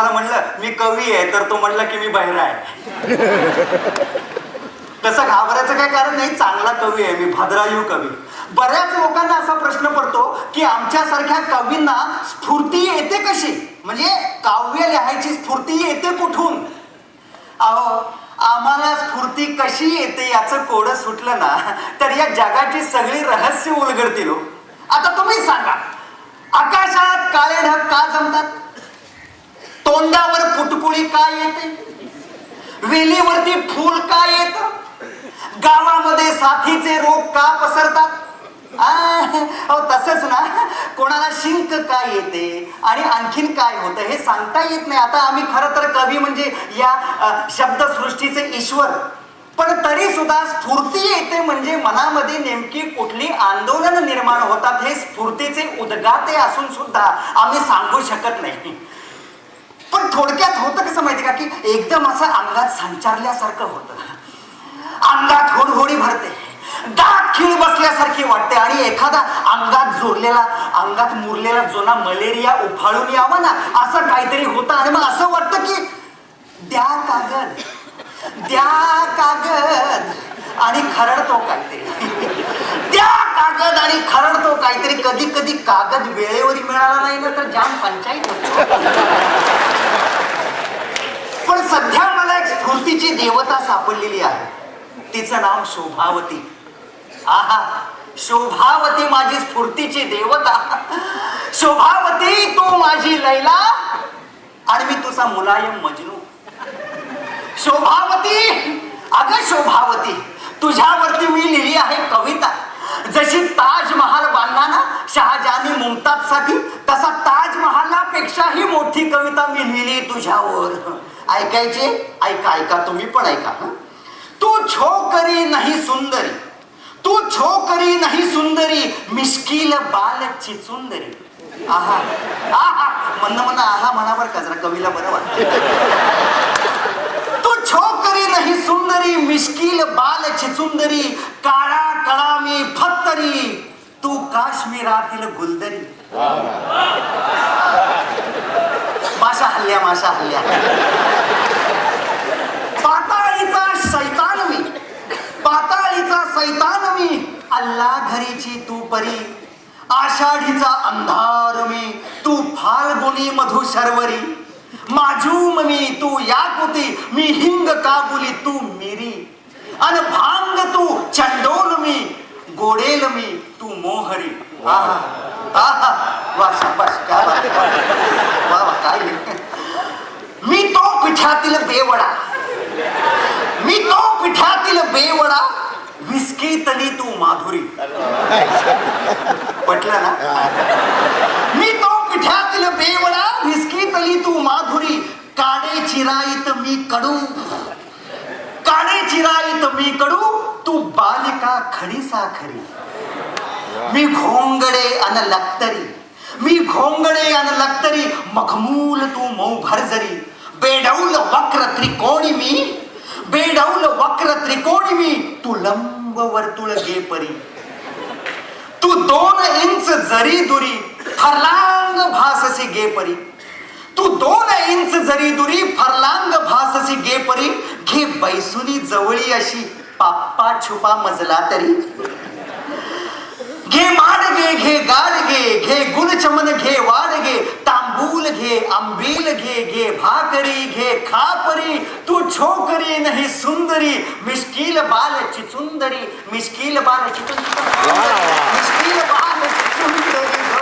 मला म्हणलं मी कवी आहे तर तो म्हणला की मी बहिरा आहे. तसं घाबरायचं काय कारण नाही चांगला कवी आहे मी भद्रायू कवी. बऱ्याच लोकांना असा प्रश्न पडतो की आमच्यासारख्या कवींना स्फूर्ती येते कशी? म्हणजे काव्य लिहायची स्फूर्ती येते कुठून? अहो आम्हाला स्फूर्ती कशी येते याचं कोड सुटलं ना तर या जगाची सगळी रहस्य उलगडतील हो. आता तुम्ही सांगा. आकाशात काळे ढग का जमतात? तोंडावर पुटपुळी काय येते? वेलीवरती फूल का येत? गावामध्ये साथीचे रोग का पसरतात? आ, तसंच ना कोणाला शिंक काय येते आणि आणखीन काय होतं हे सांगता येत नाही. आता आम्ही खरं तर कवी म्हणजे या शब्दसृष्टीचे ईश्वर. पण तरी सुद्धा स्फूर्ती येते म्हणजे मनामध्ये नेमकी कुठली आंदोलन निर्माण होतात हे स्फूर्तीचे उद्गाते असून सुद्धा आम्ही सांगू शकत नाही. पण थोडक्यात होतं कसं माहिती का की एकदम असं अंगात संचारल्यासारखं होतं. अंगात होडहोडी भरते. दात खीळ बसल्यासारखी वाटते आणि एखादा अंगात जोडलेला अंगात मुरलेला जुना मलेरिया उफाळून यावा ना असं काहीतरी होतं. आणि मग असं वाटतं की द्या कागद द्या कागद. आणि खरडतो काहीतरी. द्या कागद आणि खरडतो काहीतरी. कधी कधी कागद वेळेवर मिळाला नाही ना तर जाम पंचायत होते. पण सध्या मला एक स्फूर्तीची देवता सापडलेली आहे. तिचं नाव शोभावती. आहा शोभावती माझी स्फूर्तीची देवता. शोभावती तू माझी लैला आणि मी तुझा मुलायम मजनू. शोभावती अग शोभावती तुझ्यावरती मी लिहिली आहे कविता. जशी ताजमहाल बांधला ना शहाजहानी मुमताजसाठी तसा ताजमहाला पेक्षाही मोठी कविता मी लिहिली तुझ्यावर. ऐकायचे? ऐका ऐका तुम्ही पण ऐका तू छोकरी नाही सुंदरी. तू छोकरी नाही सुंदरी मिश्किल बाल सुंदरी. आहा. आहा. म्हणणं म्हणणं आहा म्हणावर का जरा कवीला बरं वाटत. तू छोकरी नाही सुंदरी मिश्किल बाल सुंदरी काळा कळामी फत्तरी. तू काश्मीरातील गुलदरी. माशा हल्ल्या माशा हल्ल्या पाताळीचा शैतान मी पाताळीचा सैतान मी अल्ला घरीची तू परी आषाढीचा अंधार मी तू फाल्गुनी मधु शर्वरी माजूम मी तू याकुती मी हिंग काबुली तू मिरी. अन भांग तू चंडोल मी गोडेल मी तू मोहरी. आहा. आहा. वा शाबास क्या बात आहे. वा वा काय. मी तो पिठातील बेवडा. मी तो पिठातील बेवडा विस्कीतली तू माधुरी. पटलं ना? मी तो पिठातील बेवडा विस्कीतली तू माधुरी. काडे चिराईत मी कडू. काडे चिराईत मी कडू तू बालिका खडी साखरी मी घोंगडे अन लक्तरी मी घोंगडे अन लक्तरी मखमूल तू मऊ भरजरी बेडौल वक्र त्रिकोणी मी बेडौल वक्र त्रिकोणी मी तू लंब वर्तुळ घे परी तू दोन इंच जरी दुरी फरलांग भाससी गे परी तू दोन इंच जरी दुरी फरलांग भाससी गे परी घे बैसुनी जवळी अशी पाप्पा छुपा मजला तरी. घे माड घे घे गाडगे घे चमन घे वाढ घे तांबूल घे आंबील घे घे भाकरी घे खापरी तू छोकरी नाही सुंदरी मिश्किल बाल चिचुंदरी मिश्किल बाल चिचुंदरी मिश्किल बाल चिचुंदरी.